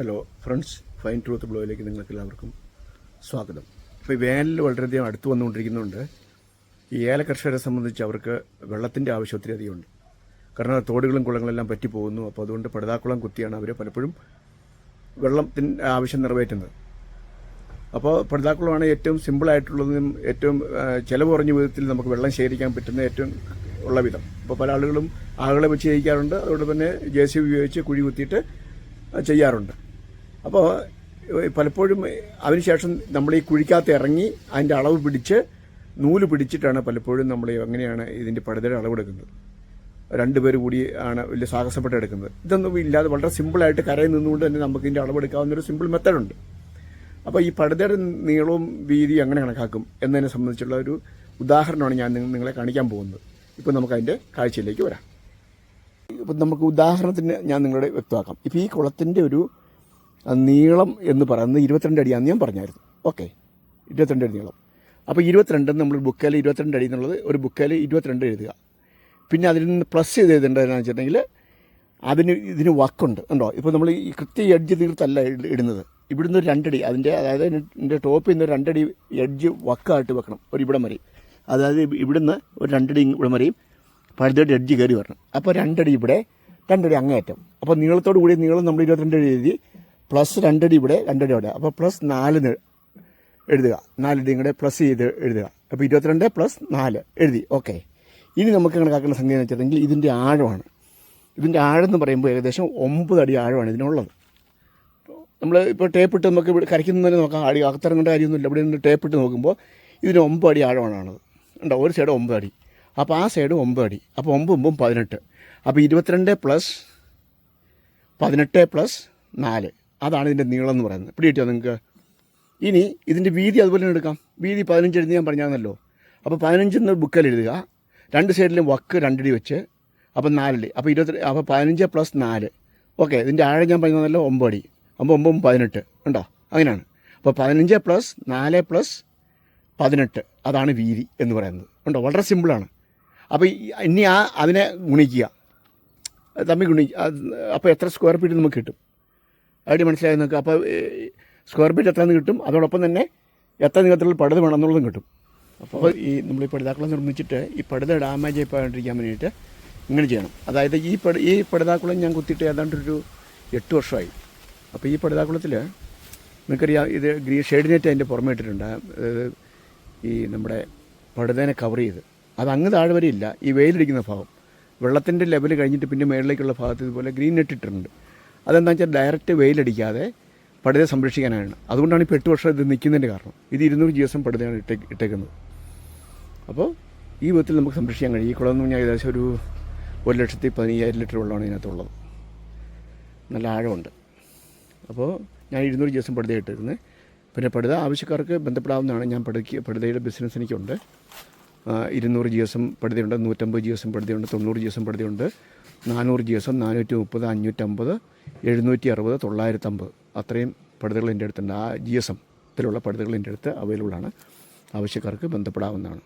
Hello friends fine truth ബ്ലോയിലേക്ക് നിങ്ങൾക്ക് എല്ലാവർക്കും സ്വാഗതം. ഇപ്പോൾ ഈ വേനൽ വളരെയധികം അടുത്ത് വന്നുകൊണ്ടിരിക്കുന്നുണ്ട്. ഈ ഏല കർഷകരെ സംബന്ധിച്ച് അവർക്ക് വെള്ളത്തിന്റെ ആവശ്യം ഒത്തിരി അധികമുണ്ട് കാരണം തോടുകളും കുളങ്ങളെല്ലാം പറ്റി പോകുന്നു. അപ്പോൾ അതുകൊണ്ട് പടുതാക്കുളം കുത്തിയാണ് അവർ പലപ്പോഴും വെള്ളത്തിന്റെ ആവശ്യം നിറവേറ്റുന്നത്. അപ്പോൾ പടുതാക്കുളമാണ് ഏറ്റവും സിമ്പിളായിട്ടുള്ളതും ഏറ്റവും ചിലവ് കുറഞ്ഞ വിധത്തിൽ നമുക്ക് വെള്ളം ശേഖരിക്കാൻ പറ്റുന്ന ഏറ്റവും ഉള്ള വിധം. അപ്പോൾ പല ആളുകളും ആളുകളെ വെച്ച് ചെയ്യിക്കാറുണ്ട്. അതുകൊണ്ട് തന്നെ ജെ സി ഉപയോഗിച്ച് കുഴി കുത്തിയിട്ട് ചെയ്യാറുണ്ട്. അപ്പോൾ പലപ്പോഴും അതിനുശേഷം നമ്മൾ ഈ കുഴിക്കകത്ത് ഇറങ്ങി അതിന്റെ അളവ് പിടിച്ച് നൂൽ പിടിച്ചിട്ടാണ് പലപ്പോഴും നമ്മൾ എങ്ങനെയാണ് ഇതിന്റെ പടുതയുടെ അളവെടുക്കുന്നത് രണ്ടുപേർ കൂടി ആണ് വലിയ സാഹസപ്പെട്ട് എടുക്കുന്നത്. ഇതൊന്നും ഇല്ലാതെ വളരെ സിമ്പിളായിട്ട് കരയിൽ നിന്നുകൊണ്ട് തന്നെ നമുക്ക് ഇതിന്റെ അളവെടുക്കാവുന്ന ഒരു സിമ്പിൾ മെത്തഡുണ്ട് അപ്പോൾ ഈ പടുതയുടെ നീളവും വീതി എങ്ങനെ കണക്കാക്കും എന്നതിനെ സംബന്ധിച്ചുള്ള ഒരു ഉദാഹരണമാണ് ഞാൻ നിങ്ങളെ കാണിക്കാൻ പോകുന്നത്. ഇപ്പോൾ നമുക്ക് അതിന്റെ കാഴ്ചയിലേക്ക് വരാം. ഇപ്പം നമുക്ക് ഉദാഹരണത്തിന് ഞാൻ നിങ്ങളോട് വ്യക്തമാക്കാം. ഇപ്പോൾ ഈ കുളത്തിന്റെ ഒരു നീളം എന്ന് പറയുന്നത് ഇരുപത്തിരണ്ട് അടിയാണെന്ന് ഞാൻ പറഞ്ഞായിരുന്നു. ഓക്കെ ഇരുപത്തിരണ്ട് അടി നീളം. അപ്പോൾ ഇരുപത്തിരണ്ട് നമ്മൾ ബുക്കേൽ ഇരുപത്തിരണ്ട് അടി എന്നുള്ളത് ഒരു ബുക്കേൽ ഇരുപത്തിരണ്ട് എഴുതുക. പിന്നെ അതിൽ നിന്ന് പ്ലസ് ചെയ്ത് എഴുതേണ്ടതെന്ന് വെച്ചിട്ടുണ്ടെങ്കിൽ അതിന് ഇതിന് വക്കുണ്ട് ഉണ്ടോ ഇപ്പോൾ നമ്മൾ ഈ കൃത്യ എഡ്ജ് തീർത്തല്ല ഇട- ഇടുന്നത്. ഇവിടുന്ന് ഒരു രണ്ടടി അതിന്റെ അതായത് എന്റെ ടോപ്പിൽ നിന്ന് രണ്ടടി എഡ്ജ് വക്കായിട്ട് വെക്കണം ഒരു ഇവിടം വരെയും അതായത് ഇവിടുന്ന് ഒരു രണ്ടടി ഇവിടം വരെയും പഴുതടി എഡ്ജ് കയറി വരണം. അപ്പോൾ രണ്ടടി ഇവിടെ രണ്ടടി അങ്ങേറ്റം അപ്പോൾ നീളത്തോടു കൂടി നീളം നമ്മൾ ഇരുപത്തിരണ്ട് എഴുതി പ്ലസ് രണ്ടടി ഇവിടെ രണ്ടടി അവിടെ. അപ്പോൾ പ്ലസ് നാലിന് എഴുതുക. നാലടി ഇങ്ങടെ പ്ലസ് ചെയ്ത് എഴുതുക. അപ്പോൾ ഇരുപത്തിരണ്ട് പ്ലസ് നാല്. എഴുതി. ഓക്കെ. ഇനി നമുക്ക് കണക്കാക്കുന്ന സംഖ്യ എന്ന് വെച്ചിട്ടുണ്ടെങ്കിൽ ഇതിന്റെ ആഴമാണ്. ഇതിന്റെ ആഴം എന്ന് പറയുമ്പോൾ ഏകദേശം ഒമ്പത് അടി ആഴമാണ് ഇതിനുള്ളത്. നമ്മൾ ഇപ്പോൾ ടേപ്പിട്ട് നമുക്ക് ഇവിടെ കരയ്ക്കുന്നതിന് നോക്കാം. അടി അകത്തിറങ്ങേണ്ട കാര്യമൊന്നുമില്ല. ഇവിടെ നിന്ന് ടേപ്പിട്ട് നോക്കുമ്പോൾ ഇതിന് ഒമ്പത് അടി ആഴമാണ് ഉണ്ടോ ഒരു സൈഡ് ഒമ്പത് അടി. അപ്പോൾ ആ സൈഡ് ഒമ്പത് അടി. അപ്പോൾ ഒമ്പതും പതിനെട്ട്. അപ്പോൾ ഇരുപത്തിരണ്ട് പ്ലസ് പതിനെട്ട് പ്ലസ് നാല്. അതാണ് ഇതിന്റെ നീളം എന്ന് പറയുന്നത്. പിടി കിട്ടിയോ നിങ്ങൾക്ക്? ഇനി ഇതിന്റെ വീതി അതുപോലെ തന്നെ എടുക്കാം. വീതി പതിനഞ്ച് എഴുതി ഞാൻ പറഞ്ഞാന്നല്ലോ അപ്പോൾ പതിനഞ്ചെന്ന് ബുക്കിൽ എഴുതുക. രണ്ട് സൈഡിലും വക്ക് രണ്ടടി വെച്ച്. അപ്പം നാലടി അപ്പോൾ ഇരുപത്തി അപ്പോൾ പതിനഞ്ച് പ്ലസ് നാല്. ഓക്കെ ഇതിന്റെ ആഴം ഞാൻ പറഞ്ഞതല്ലോ ഒമ്പടി അപ്പോൾ ഒമ്പതും പതിനെട്ട്. ഉണ്ടോ അങ്ങനെയാണ്. അപ്പോൾ പതിനഞ്ച് പ്ലസ് നാല് പ്ലസ് പതിനെട്ട്. അതാണ് വീതി എന്ന് പറയുന്നത്. ഉണ്ടോ വളരെ സിമ്പിളാണ് അപ്പോൾ ഇനി ആ അതിനെ ഗുണിക്കുക. തമ്മിൽ ഗുണി അപ്പോൾ എത്ര സ്ക്വയർ ഫീറ്റ് നമുക്ക് കിട്ടും? ഐഡിയ മനസ്സിലായി നിങ്ങൾക്ക് അപ്പോൾ സ്ക്വയർ ഫീറ്റ് എത്ര എന്ന് കിട്ടും? അതോടൊപ്പം തന്നെ എത്ര നീളത്തിലുള്ള പടുത വേണം എന്നുള്ളതും കിട്ടും. അപ്പോൾ ഈ നമ്മൾ ഈ പടുതാക്കുളം നിർമ്മിച്ചിട്ട് ഈ പടുത ഡാമേജ് ആയിപ്പോണ്ടിരിക്കാൻ വേണ്ടിയിട്ട് ഇങ്ങനെ ചെയ്യണം. അതായത് ഈ പട ഈ പടുതാക്കുളം ഞാൻ കുത്തിയിട്ട് ഏതാണ്ട് ഒരു എട്ട് വർഷമായി. അപ്പോൾ ഈ പടുതാക്കുളത്തിൽ നിങ്ങൾക്കറിയാം ഇത് ഗ്രീൻ ഷെയ്ഡ് നെറ്റ് അതിന്റെ പുറമേ ഇട്ടിട്ടുണ്ട്. ഈ നമ്മുടെ പടുതേനെ കവർ ചെയ്ത്. അത് അങ്ങ് താഴെ വരെ ഇല്ല. ഈ വെയിലടിക്കുന്ന ഭാഗം. വെള്ളത്തിന്റെ ലെവൽ കഴിഞ്ഞിട്ട് പിന്നെ മേളിലേക്കുള്ള ഭാഗത്ത് ഇതുപോലെ ഗ്രീൻ നെറ്റ് ഇട്ടിട്ടുണ്ട്. അതെന്താ വെച്ചാൽ ഡയറക്റ്റ് വെയിലടിക്കാതെ പടുതയെ സംരക്ഷിക്കാനാണ്. അതുകൊണ്ടാണ് ഇപ്പോൾ എട്ട് വർഷം ഇത് നിൽക്കുന്നതിന്റെ കാരണം. ഇത് ഇരുന്നൂറ് ജി എസ് എം പടുതയാണ് ഇട്ടേ ഇട്ടേക്കുന്നത്. അപ്പോൾ ഈ വിധത്തിൽ നമുക്ക് സംരക്ഷിക്കാൻ കഴിയും. ഈ കുളം എന്ന് പറഞ്ഞാൽ ഏകദേശം ഒരു ഒരു ലക്ഷത്തി പതിനയ്യായിരം ലിറ്റർ വെള്ളമാണ് ഇതിനകത്തുള്ളത്. നല്ല ആഴമുണ്ട്. അപ്പോൾ ഞാൻ ഇരുന്നൂറ് ജി എസ് എം പടുത ഇട്ടിരുന്നത് പിന്നെ പടുത ആവശ്യക്കാർക്ക് ബന്ധപ്പെടാവുന്നതാണ്. ഞാൻ പടുക്ക് പടുതയുടെ ബിസിനസ് എനിക്കുണ്ട്. ഇരുന്നൂറ് ജി എസ് എം പടുതയുണ്ട് നൂറ്റമ്പത് ജി എസ് എം പടുതയുണ്ട് തൊണ്ണൂറ് ജി എസ് എം പടുതയുണ്ട്. നാനൂറ് ജി എസ് എം നാനൂറ്റി മുപ്പത് അഞ്ഞൂറ്റമ്പത് എഴുന്നൂറ്റി അറുപത് തൊള്ളായിരത്തമ്പത്. അത്രയും പടുതകൾ എന്റെ അടുത്തുണ്ട്. ആ ജി എസ് എം ത്തിലുള്ള പടുതകൾ എന്റെ അടുത്ത് അവൈലബിൾ ആണ്. ആവശ്യക്കാർക്ക് ബന്ധപ്പെടാവുന്നതാണ്.